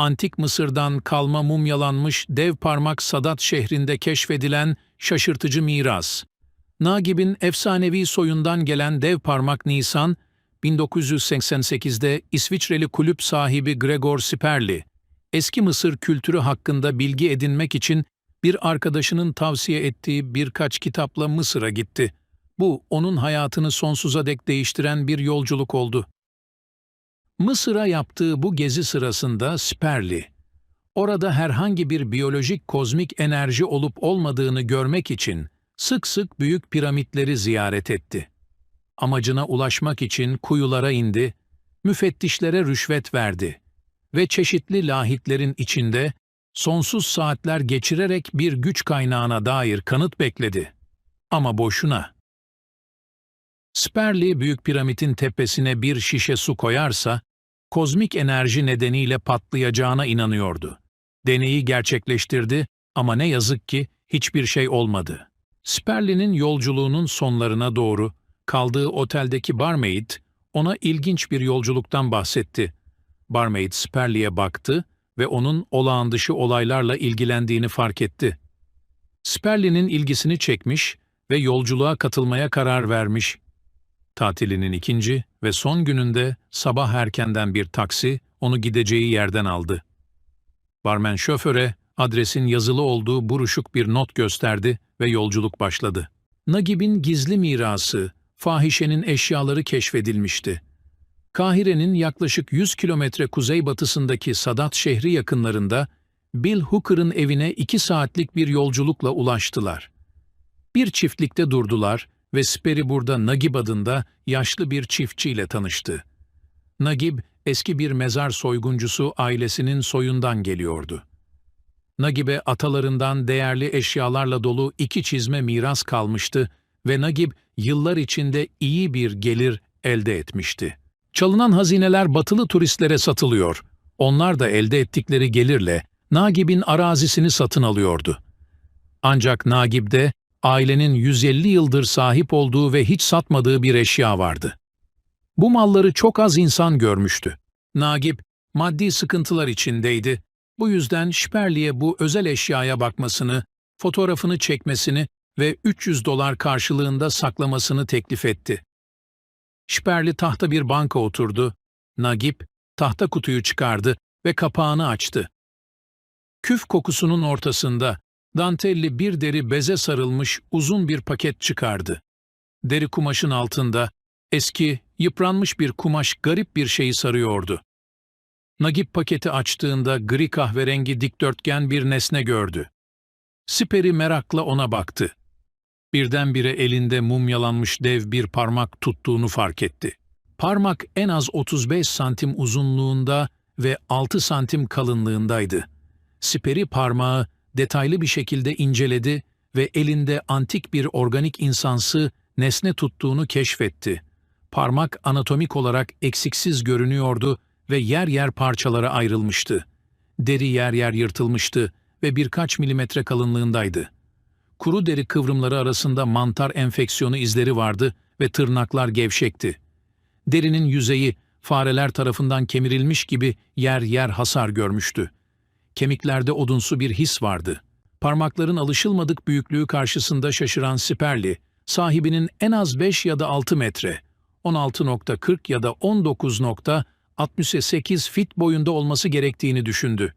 antik Mısır'dan kalma mumyalanmış dev parmak Sadat şehrinde keşfedilen şaşırtıcı miras. Nagib'in efsanevi soyundan gelen dev parmak Nisan, 1988'de İsviçreli kulüp sahibi Gregor Siperli, eski Mısır kültürü hakkında bilgi edinmek için bir arkadaşının tavsiye ettiği birkaç kitapla Mısır'a gitti. Bu, onun hayatını sonsuza dek değiştiren bir yolculuk oldu. Mısır'a yaptığı bu gezi sırasında Sperli, orada herhangi bir biyolojik kozmik enerji olup olmadığını görmek için sık sık büyük piramitleri ziyaret etti. Amacına ulaşmak için kuyulara indi, müfettişlere rüşvet verdi ve çeşitli lahitlerin içinde sonsuz saatler geçirerek bir güç kaynağına dair kanıt bekledi. Ama boşuna. Sperli Büyük Piramit'in tepesine bir şişe su koyarsa, kozmik enerji nedeniyle patlayacağına inanıyordu. Deneyi gerçekleştirdi ama ne yazık ki hiçbir şey olmadı. Sperli'nin yolculuğunun sonlarına doğru kaldığı oteldeki barmaid ona ilginç bir yolculuktan bahsetti. Barmaid Sperli'ye baktı ve onun olağan dışı olaylarla ilgilendiğini fark etti. Sperli'nin ilgisini çekmiş ve yolculuğa katılmaya karar vermiş. Tatilinin ikinci ve son gününde sabah erkenden bir taksi onu gideceği yerden aldı. Barmen şoföre adresin yazılı olduğu buruşuk bir not gösterdi ve yolculuk başladı. Nagib'in gizli mirası, fahişenin eşyaları keşfedilmişti. Kahire'nin yaklaşık 100 kilometre kuzeybatısındaki Sadat şehri yakınlarında Bill Hooker'ın evine iki saatlik bir yolculukla ulaştılar. Bir çiftlikte durdular ve Sperry burada Nagib adında yaşlı bir çiftçiyle tanıştı. Nagib, eski bir mezar soyguncusu ailesinin soyundan geliyordu. Nagib'e atalarından değerli eşyalarla dolu iki çizme miras kalmıştı ve Nagib yıllar içinde iyi bir gelir elde etmişti. Çalınan hazineler batılı turistlere satılıyor. Onlar da elde ettikleri gelirle Nagib'in arazisini satın alıyordu. Ancak Nagib'de ailenin 150 yıldır sahip olduğu ve hiç satmadığı bir eşya vardı. Bu malları çok az insan görmüştü. Nagib, maddi sıkıntılar içindeydi. Bu yüzden Şperli'ye bu özel eşyaya bakmasını, fotoğrafını çekmesini ve 300 dolar karşılığında saklamasını teklif etti. Şperli tahta bir banka oturdu. Nagip tahta kutuyu çıkardı ve kapağını açtı. Küf kokusunun ortasında dantelli bir deri beze sarılmış uzun bir paket çıkardı. Deri kumaşın altında eski, yıpranmış bir kumaş garip bir şeyi sarıyordu. Nagip paketi açtığında gri kahverengi dikdörtgen bir nesne gördü. Siperi merakla ona baktı. Birdenbire elinde mumyalanmış dev bir parmak tuttuğunu fark etti. Parmak en az 35 santim uzunluğunda ve 6 santim kalınlığındaydı. Siperi parmağı detaylı bir şekilde inceledi ve elinde antik bir organik insansı nesne tuttuğunu keşfetti. Parmak anatomik olarak eksiksiz görünüyordu ve yer yer parçalara ayrılmıştı. Deri yer yer yırtılmıştı ve birkaç milimetre kalınlığındaydı. Kuru deri kıvrımları arasında mantar enfeksiyonu izleri vardı ve tırnaklar gevşekti. Derinin yüzeyi fareler tarafından kemirilmiş gibi yer yer hasar görmüştü. Kemiklerde odunsu bir his vardı. Parmakların alışılmadık büyüklüğü karşısında şaşıran Siperli, sahibinin en az 5 ya da 6 metre, 16.40 ya da 19.68 fit boyunda olması gerektiğini düşündü.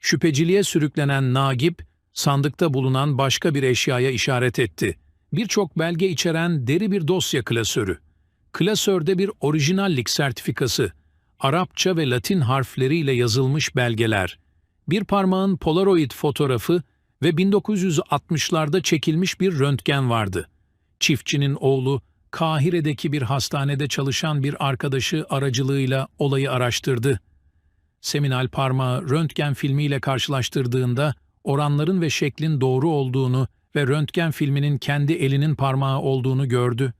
Şüpheciliğe sürüklenen Nagip, sandıkta bulunan başka bir eşyaya işaret etti. Birçok belge içeren deri bir dosya klasörü. Klasörde bir orijinallik sertifikası, Arapça ve Latin harfleriyle yazılmış belgeler, bir parmağın polaroid fotoğrafı ve 1960'larda çekilmiş bir röntgen vardı. Çiftçinin oğlu, Kahire'deki bir hastanede çalışan bir arkadaşı aracılığıyla olayı araştırdı. Seminal parmağı röntgen filmiyle karşılaştırdığında oranların ve şeklin doğru olduğunu ve röntgen filminin kendi elinin parmağı olduğunu gördü.